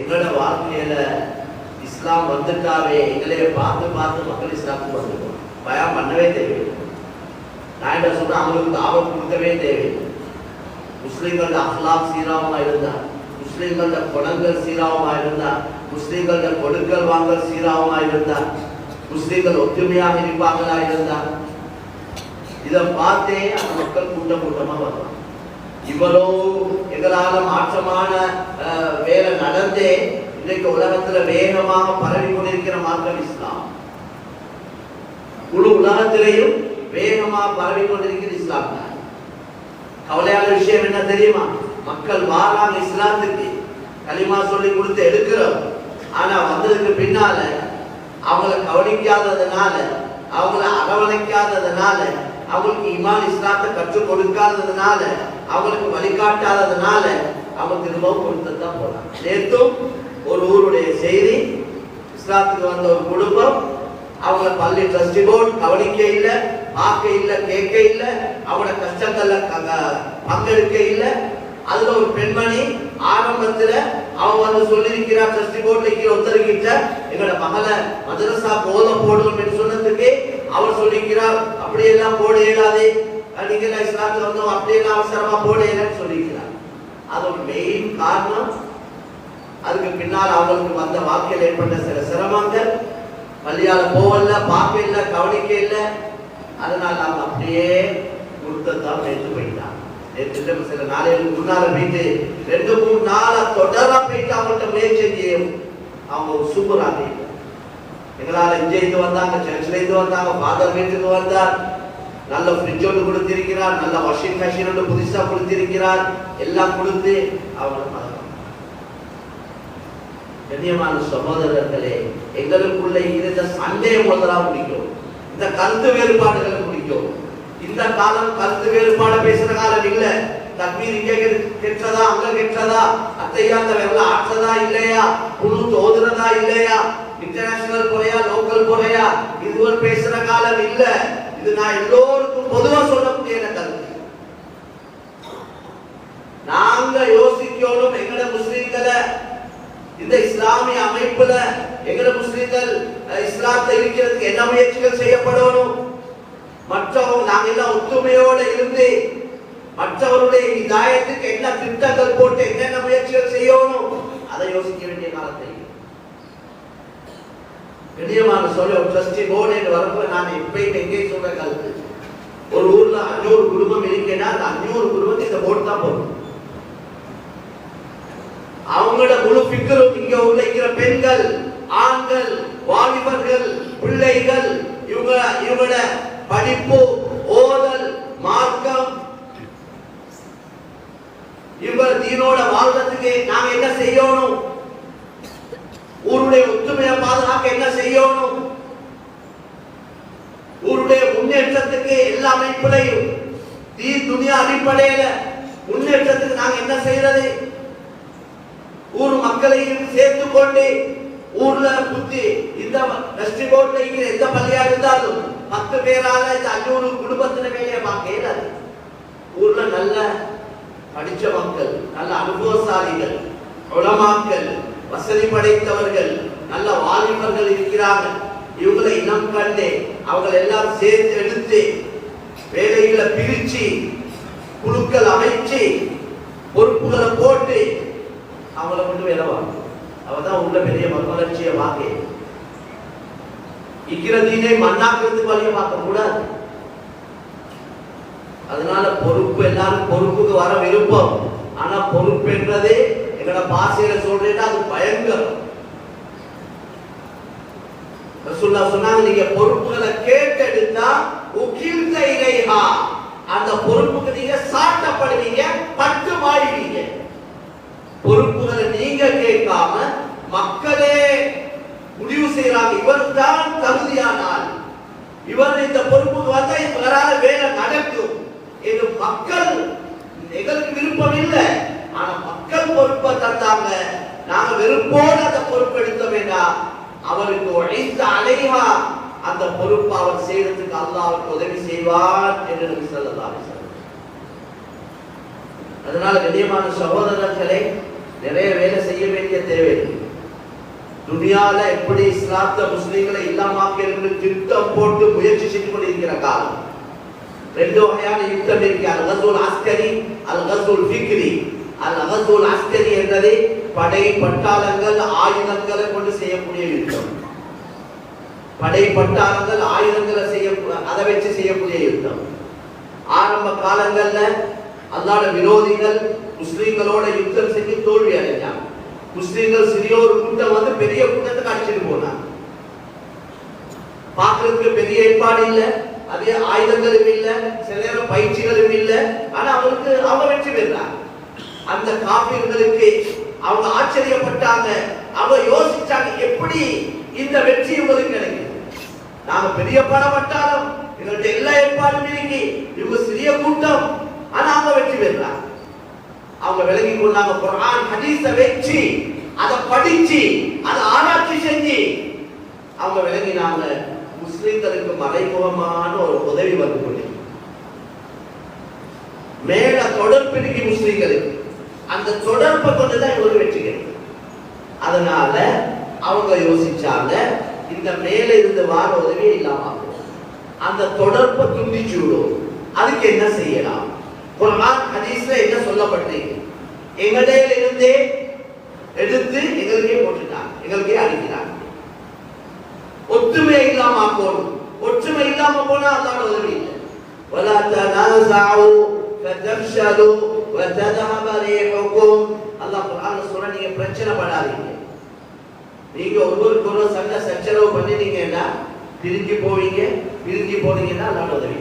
எங்களோட வாழ்க்கையில இஸ்லாம் வந்துட்டாவே எங்களைய பார்த்து பார்த்து மக்கள் இஸ்லாமுக்கு வந்துடும் பயம் பண்ணவே தேவையில்லை. நான் என்ன சொல்றேன்? அவங்களுக்கு ஆபத்து கொடுக்கவே தேவையில்லை. முஸ்லீம்களோட அஹ்லாக் சீராவமா இருந்தா? முஸ்லீம்களோட குணங்கள் சீராவமா இருந்தா? முஸ்லீம்களோட கொடுக்கல் வாங்கல் சீராவமா இருந்தா? முஸ்லீம்கள் ஒற்றுமையாக இருப்பாங்களா இருந்தா? இதை பார்த்தே அந்த மக்கள் கூட்டம் கூட்டமா வருவாங்க. இவ்வளோ எங்களால மாற்றமான அஹ், வேலை நடந்தே இன்றைக்கு உலகத்துல வேகமாக பரவி கொண்டிருக்கிற மார்க்கம் இஸ்லாம். முழு உலகத்திலேயும் வேகமாக பரவி கொண்டிருக்கிற இஸ்லாம். கவலையான விஷயம் என்ன தெரியுமா? மக்கள் வாராங்க இஸ்லாத்துக்கு. களிமா சொல்லி கொடுத்து எடுக்கிறோம். ஆனா வந்ததுக்கு பின்னால அவங்கள கவனிக்காததுனால அவங்கள அரவணைக்காததுனால அவங்களுக்கு இமான் இஸ்லாத்தை கற்றுக் கொடுக்காததுனால அவங்களுக்கு வழிகாட்டாததுனால அவங்க திரும்பவும் கொடுத்து தான் போறாங்க. நேற்றும் ஒரு ஊருடைய செய்தி இஸ்லாத்துக்கு வந்த ஒரு குடும்பம் அவங்கள பள்ளி ட்ரஸ்டி போர்டு கவனிக்க இல்லை பார்க்க இல்லை கேட்க இல்லை அவங்களோட கஷ்டங்கள்ல பங்கெடுக்க இல்லை. அதுல ஒரு பெண்மணி ஆரம்பத்துல அவன் வந்து சொல்லியிருக்கிறா ட்ரஸ்டி போர்ட்ல இருக்கிற ஒத்தருக்கிட்ட எங்களோட மகளை மதரசா போத போடுவோம் என்று சொன்னதுக்கு அவர் சொல்லியிருக்கிறார். அப்படியெல்லாம் போட இயலாது நீங்க இஸ்லாத்துல வந்தோம் அப்படியெல்லாம் அவசரமா போட இயலன்னு சொல்லிக்கிறார். அது மெயின் காரணம் அதுக்கு பின்னால் அவங்களுக்கு வந்த வாழ்க்கையில் ஏற்பட்ட சில சிரமங்கள். பள்ளியால் போகல பார்க்க இல்லை கவனிக்க இல்லை. அதனால அவங்க அப்படியே குருத்தத்தான் எடுத்து போயிட்டாங்க. நேற்று சில நாளைகளுக்கு முன்னால போயிட்டு ரெண்டு மூணு நாளை தொடர போயிட்டு அவங்கள்ட்ட முயற்சி அவங்க ஒரு சூப்பராக எங்களால இங்கே வந்தாங்க சர்ச்சிலேருந்து வந்தாங்க ஃபாதர் வீட்டுக்கு வந்தார். நல்ல ஃப்ரிட்ஜ் ஒன்று கொடுத்திருக்கிறார் நல்ல வாஷிங் மெஷின் ஒன்று புதுசாக கொடுத்திருக்கிறார். எல்லாம் கொடுத்து அவங்கள கண்ணியமான சகோதரர்களே எங்களுக்குள்ள இருந்த சண்டையை முதலாக முடிக்கும் இந்த கருத்து வேறுபாடுகளை முடிக்கும் இந்த காலம் கருத்து வேறுபாடு பேசுற காலம் இல்ல. தக்மீர் இங்கே கெட்டதா அங்க கெட்டதா? அத்தையா அந்த வெள்ள ஆற்றதா இல்லையா? குழு தோதுறதா இல்லையா? இன்டர்நேஷனல் குறையா லோக்கல் குறையா இதுவரை பேசுற காலம் இல்ல. இது நான் எல்லோருக்கும் பொதுவா சொல்லக்கூடிய கருத்து நாங்க யோசிக்கணும் எங்கட முஸ்லீம்களை. இந்த இஸ்லாமிய அமைப்புல எங்கட முஸ்லீம்கள் இஸ்லாத்தை இருக்கிறதுக்கு என்ன முயற்சிகள் செய்யப்படணும்? மற்றவங்க நாங்க எல்லாம் ஒத்துமையோட இருந்து மற்றவருடைய இதாயத்துக்கு என்ன திட்டங்கள் போட்டு என்னென்ன முயற்சிகள் செய்யணும்? அதை யோசிக்க வேண்டிய காலத்தை கண்ணியமான சொல்ல ஒரு ட்ரஸ்டி போர்டு என்று வரப்போ நான் இப்பயும் எங்கே சொல்ற கருத்து ஒரு ஊர்ல அஞ்சூறு குடும்பம் இருக்கேன்னா அந்த அஞ்சூறு குடும்பத்தை இந்த போர்டு தான் போகும். அவங்களோட முழு பிக்கரும் இங்க உள்ள இருக்கிற பெண்கள் ஆண்கள் வாலிபர்கள் பிள்ளைகள் இவங்க இவங்களோட படிப்பு ஓதல் மார்க்கம் இவங்க தீனோட வாழ்றதுக்கு நாங்க என்ன செய்யணும் ஊருடைய ஒத்துமையை பாதுகாக்க என்ன செய்யணும் ஊருடைய முன்னேற்றத்துக்கு எல்லா அமைப்புலையும் தீ துணியா அடிப்படையில முன்னேற்றத்துக்கு நாங்க என்ன செய்யறது? ஊர் மக்களையும் சேர்த்து கொண்டு ஊர்ல புத்தி இந்த வெஸ்ட் போர்ட்ல இருக்கிற எந்த பள்ளியா இருந்தாலும் பத்து பேரால இந்த அஞ்சூறு குடும்பத்தின வேலையை பார்க்க இயலாது. ஊர்ல நல்ல படிச்ச மக்கள் நல்ல அனுபவசாலிகள் உலமாக்கள் வசதி படைத்தவர்கள் நல்ல வாலிபர்கள் இருக்கிறார்கள் இவங்களை இனம் கண்டு அவங்களை எல்லாம் சேர்த்து எடுத்து வேலைகளை பிரிச்சு குழுக்கள் அமைச்சு பொறுப்புகளை போட்டு அவங்கள கொண்டு வேலை அவதான் உள்ள பெரிய மறுமலர்ச்சியை வாங்க இக்கிறதீனே மண்ணாக்குறது வழியை பார்க்க கூடாது. அதனால பொறுப்பு எல்லாரும் பொறுப்புக்கு வர விருப்பம். ஆனா பொறுப்பு என்றதே எங்களோட பாசையில சொல்றேன்னா அது பயங்கரம். ரசூல்லா சொன்னாங்க நீங்க பொறுப்புகளை கேட்டெடுத்தா உகிழ்ந்த இலைஹா அந்த பொறுப்புக்கு நீங்க சாட்டப்படுவீங்க பட்டு வாழ்வீங்க பொறுப்புகளை நீங்க கேட்காம மக்களே முடிவு செய்யறாங்க. இவர் தான் தகுதியானால். இவர் இந்த பொறுப்புக்கு வந்தா இவரால் வேலை நடக்கும் என்று மக்கள் எங்களுக்கு விருப்பம் இல்லை. ஆனா மக்கள் பொறுப்பை தந்தாங்க. நாங்க வெறுப்போடு அந்த பொறுப்பு எடுத்தோம் வேண்டாம் அவருக்கு உழைத்த அலைவா அந்த பொறுப்பு அவர் செய்யறதுக்கு அல்லாஹ் அவருக்கு உதவி செய்வார் என்று நபி ஸல்லல்லாஹு அதனால கண்ணியமான சகோதரர்களை நிறைய வேலை செய்ய வேண்டிய தேவை. துணியால துனியால எப்படி இஸ்லாத்த முஸ்லீம்களை இல்லாமாக்க திட்டம் போட்டு முயற்சி செய்து கொண்டிருக்கிற காலம். ரெண்டு வகையான யுத்தம் இருக்கு. அல் கசூல் அஸ்கரி அல் ஃபிக்ரி. அல் கசூல் அஸ்கரி என்றதை படை பட்டாளங்கள் ஆயுதங்களை கொண்டு செய்யக்கூடிய யுத்தம். படை பட்டாளங்கள் ஆயுதங்களை செய்ய அதை வச்சு செய்யக்கூடிய யுத்தம். ஆரம்ப காலங்கள்ல அல்லாத விரோதிகள் முஸ்லீம்களோட யுத்தம் செஞ்சு தோல்வி அடைஞ்சாங்க. முஸ்லீம்கள் சிறிய ஒரு கூட்டம் வந்து பெரிய கூட்டத்துக்கு அடிச்சுட்டு போனாங்க. பார்க்கறதுக்கு பெரிய ஏற்பாடு இல்ல அதே ஆயுதங்களும் இல்லை சில நேரம் பயிற்சிகளும் இல்லை. ஆனா அவங்களுக்கு அவங்க வெற்றி பெறாங்க அந்த காப்பீர்களுக்கு அவங்க ஆச்சரியப்பட்டாங்க. அவங்க யோசிச்சாங்க எப்படி இந்த வெற்றி உங்களுக்கு கிடைக்கும் நாங்க பெரிய பணப்பட்டாலும் எங்கள்ட்ட எல்லா ஏற்பாடும் இருக்கு இவங்க சிறிய கூட்டம் ஆனா அவங்க வெற்றி பெறாங்க அவங்க விளங்கி கொண்டாங்க. குரான் ஹதீஸ வச்சு அதை படிச்சு அதை ஆராய்ச்சி செஞ்சு அவங்க விளங்கினாங்க முஸ்லிம்களுக்கு மறைமுகமான ஒரு உதவி வந்து கொண்டிருக்கு. மேல தொடர்பு இருக்கு முஸ்லிம்களுக்கு. அந்த தொடர்பை கொண்டுதான் இவங்களுக்கு வெற்றி கிடைக்கும் அதனால அவங்க யோசிச்சாங்க இந்த மேல இருந்து வார உதவியே இல்லாம ஆகும். அந்த தொடர்பை துண்டிச்சு விடும் அதுக்கு என்ன செய்யலாம் குர்ஆன் ஹதீஸ்ல என்ன சொல்லப்பட்டிருக்கு எங்கடையில இருந்தே எடுத்து எங்களுக்கே போட்டுட்டாங்க எங்களுக்கே அடிக்கிறாங்க ஒற்றுமை இல்லாம ஆக்கணும் ஒற்றுமை இல்லாம போனா அல்லாஹ் உதவி இல்லை ولا تنازعوا فتفشلوا وتذهب ريحكم அல்லாஹ் குர்ஆன்ல சொல்ற நீங்க பிரச்சனை படாதீங்க நீங்க ஒருவருக்கு ஒரு சண்டை சச்சரவு பண்ணினீங்கன்னா பிரிஞ்சு போவீங்க. பிரிஞ்சு போனீங்கன்னா அல்லாஹ் உதவி